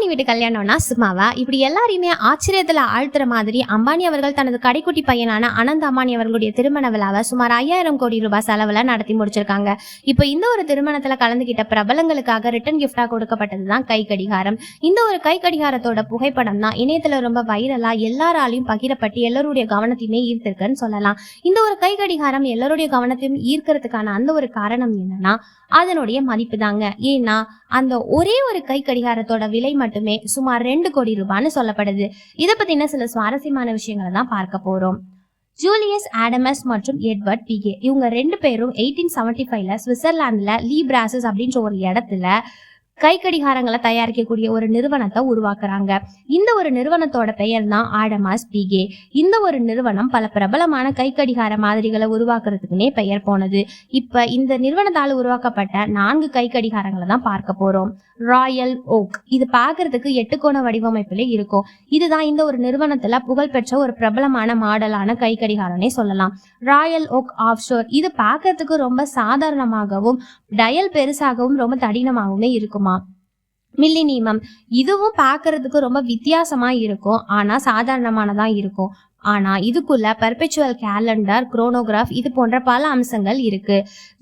அம்பானி வீட்டு கல்யாணம்னா சும்மாவா? இப்படி எல்லாரையுமே ஆச்சரியத்தில் ஆழ்த்துற மாதிரி அம்பானி அவர்கள் தனது கடைக்குட்டி பையனான அனந்த் அம்பானி அவர்களுடைய திருமண விழாவை சுமார் ஐயாயிரம் கோடி ரூபாய் செலவில் நடத்தி முடிச்சிருக்காங்க. இப்போ இந்த ஒரு திருமணத்துல கலந்துகிட்ட பிரபலங்களுக்காக ரிட்டன் கிஃப்டா கொடுக்கப்பட்டது தான் கை கடிகாரம் இந்த ஒரு கை கடிகாரத்தோட புகைப்படம் தான் இணையத்துல ரொம்ப வைரலா எல்லாராலையும் பகிரப்பட்டு எல்லாருடைய கவனத்தையுமே ஈர்த்திருக்குன்னு சொல்லலாம். இந்த ஒரு கை கடிகாரம் எல்லோருடைய கவனத்தையும் ஈர்க்கிறதுக்கான அந்த ஒரு காரணம் என்னன்னா அதனுடைய மதிப்பு தாங்க. ஏன்னா அந்த ஒரே ஒரு கை கடிகாரத்தோட விலை மட்டும் மட்டுமே சுமார் ரெண்டு கோடி ரூபான்னு சொல்லப்படுது. இதை பத்தின சில சுவாரஸ்யமான விஷயங்களை தான் பார்க்க போறோம். ஜூலியஸ் ஆடமஸ் மற்றும் எட்வர்ட் பிகே இவங்க ரெண்டு பேரும் எயிட்டீன் செவன்டி ஃபைவ்ல சுவிட்சர்லாந்துல லீ பிராசஸ் அப்படின்ற ஒரு இடத்துல கை கடிகாரங்களை தயாரிக்கக்கூடிய ஒரு நிறுவனத்தை உருவாக்குறாங்க. இந்த ஒரு நிறுவனத்தோட பெயர் தான் ஆடமாஸ் பிகே. இந்த ஒரு நிறுவனம் பல பிரபலமான கை கடிகார மாதிரிகளை உருவாக்குறதுக்குனே பெயர் போனது. இப்ப இந்த நிறுவனத்தால் உருவாக்கப்பட்ட நான்கு கை கடிகாரங்களை தான் பார்க்க போறோம். Royal Oak. இது பாக்குறதுக்கு எட்டு கோண வடிவமைப்புல இருக்கும். இதுதான் இந்த ஒரு நிறுவனத்துல புகழ்பெற்ற ஒரு பிரபலமான மாடலான கை கடிகாரம்னே சொல்லலாம். Royal Oak Offshore. இது பாக்குறதுக்கு ரொம்ப சாதாரணமாகவும் டயல் பெருசாகவும் ரொம்ப தடினமாகவுமே இருக்குமா? மில்லினீமம் இதுவும் பார்க்கறதுக்கு ரொம்ப வித்தியாசமா இருக்கும். ஆனா சாதாரணமானதா இருக்கும். ஆனா இதுக்குள்ள பெர்பெச்சுவல் கேலண்டர் குரோனோகிராஃப் இது போன்ற பல அம்சங்கள் இருக்கு.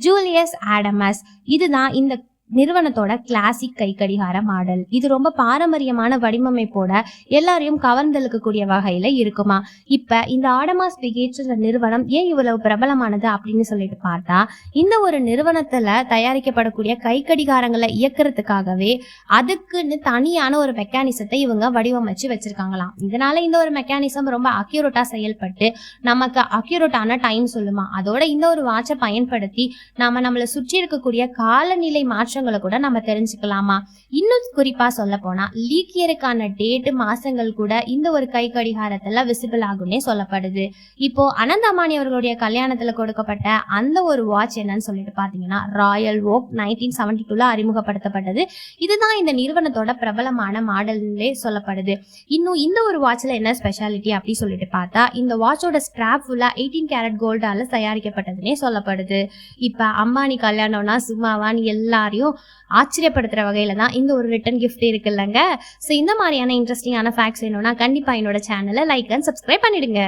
ஜூலியஸ் ஆடமஸ் இதுதான் இந்த நிறுவனத்தோட கிளாசிக் கை கடிகார மாடல். இது ரொம்ப பாரம்பரியமான வடிவமைப்போட எல்லாரையும் கவர்ந்தெழுக்கக்கூடிய வகையில இருக்குமா? இப்ப இந்த ஆடமாஸ் பிகேச்சர் நிறுவனம் ஏன் இவ்வளவு பிரபலமானது அப்படின்னு சொல்லிட்டு பார்த்தா இந்த ஒரு நிறுவனத்துல தயாரிக்கப்படக்கூடிய கை கடிகாரங்களை இயக்குறதுக்காகவே அதுக்குன்னு தனியான ஒரு மெக்கானிசத்தை இவங்க வடிவமைச்சு வச்சிருக்காங்களாம். இதனால இந்த ஒரு மெக்கானிசம் ரொம்ப அக்யூரேட்டா செயல்பட்டு நமக்கு அக்யூரேட்டான டைம் சொல்லுமா? அதோட இந்த ஒரு வாட்சை பயன்படுத்தி நாம நம்மளை சுற்றி இருக்கக்கூடிய காலநிலை மாற்றங்களை கூட நம்ம தெரிஞ்சுக்கலாமா? இன்னும் குறிப்பா சொல்ல போனா லீக் இயருக்கான டேட் மாசங்கள் கூட இந்த ஒரு கை கடிகாரத்துல விசிபிள் ஆகும்னே சொல்லப்படுது. இப்போ அனந்த அவர்களுடைய கல்யாணத்துல கொடுக்கப்பட்ட அந்த ஒரு வாட்ச் என்னன்னு சொல்லிட்டு பாத்தீங்கன்னா ராயல் ஓக் நைன்டீன் செவன்டி டூல அறிமுகப்படுத்தப்பட்டது. இதுதான் இந்த நிறுவனத்தோட பிரபலமான மாடல்லே சொல்லப்படுது. இன்னும் இந்த ஒரு வாட்ச்ல என்ன ஸ்பெஷாலிட்டி அப்படி சொல்லிட்டு பார்த்தா இந்த வாட்சோட ஸ்ட்ராப் ஃபுல்லா எயிட்டீன் கேரட் கோல்டால தயாரிக்கப்பட்டதுன்னே சொல்லப்படுது. இப்ப அம்பானி கல்யாணம்னா சும்மாவான்னு எல்லாரையும் ஆச்சரியப்படுத்துற வகையில தான் இந்த ஒரு ரிட்டன் கிஃப்ட் இருக்கு இல்லைங்க ஸோ இந்த மாதிரியான இன்ட்ரெஸ்டிங்கான ஃபேக்ட்ஸ் வேணும்னா கண்டிப்பா என்னோட சேனலை லைக் அண்ட் சப்ஸ்கிரைப் பண்ணிடுங்க.